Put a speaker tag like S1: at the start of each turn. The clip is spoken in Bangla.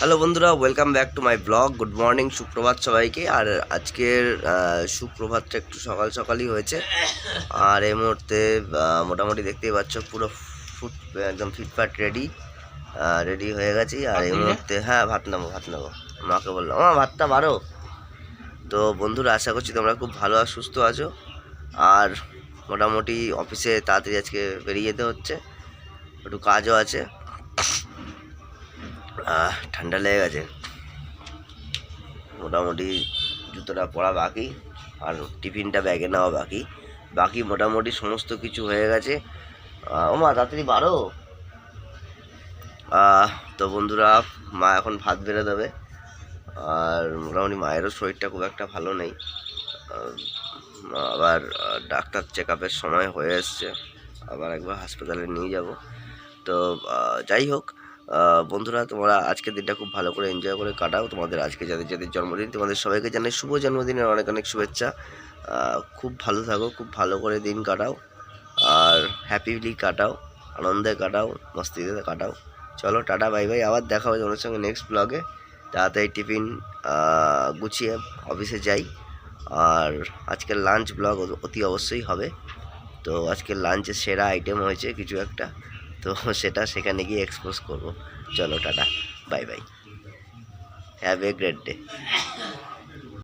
S1: হ্যালো বন্ধুরা welcome back to my blog good morning সুপ্রভাত সবাইকে। আর আজকের সুপ্রভাতটা একটু সকাল সকালই হয়েছে। আর এই মুহূর্তে মোটামুটি দেখতেই পাচ্ছ পুরো ফুট একদম ফিটফাট রেডি রেডি হয়ে গেছি। আর এই মুহূর্তে হ্যাঁ ভাত নেব ভাত নেব। মাকে বললাম আমার ভাতটা বারো তো বন্ধুরা আশা করছি তোমরা খুব ভালো আর সুস্থ আছো। আর মোটামুটি অফিসে তাড়াতাড়ি আজকে বেরিয়ে যেতে হচ্ছে। একটু কাজও আছে। ঠান্ডা লেগে গেছে। মোটামুটি জুতোটা পরা বাকি, আর টিফিনটা ব্যাগে নেওয়া বাকি। বাকি মোটামুটি সমস্ত কিছু হয়ে গেছে। ও মা তাড়াতাড়ি বারো তো বন্ধুরা, মা এখন ভাত বেড়ে দেবে। আর মোটামুটি মায়েরও শরীরটা খুব একটা ভালো নেই। আবার ডাক্তার চেক আপের সময় হয়ে এসছে। আবার একবার হাসপাতালে নিয়ে যাব। তো যাই হোক বন্ধুরা, তোমরা আজকের দিনটা খুব ভালো করে এনজয় করে কাটাও। তোমাদের আজকে যাদের যাদের জন্মদিন, তোমাদের সবাইকে জানাই শুভ জন্মদিনের অনেক অনেক শুভেচ্ছা। খুব ভালো থাকো, খুব ভালো করে দিন কাটাও। আর হ্যাপিলি কাটাও, আনন্দে কাটাও, মস্তিতে কাটাও। চলো, টাটা বাই বাই আবার দেখা হবে তোমাদের সঙ্গে নেক্সট ব্লগে তাড়াতাড়ি টিফিন গুছিয়ে অফিসে যাই। আর আজকের লাঞ্চ ব্লগ অতি অবশ্যই হবে। তো আজকে লাঞ্চের সেরা আইটেম হয়েছে কিছু একটা। তো সেটা সেখানে গিয়ে এক্সপোজ করব। চলো tata. Bye bye have a great day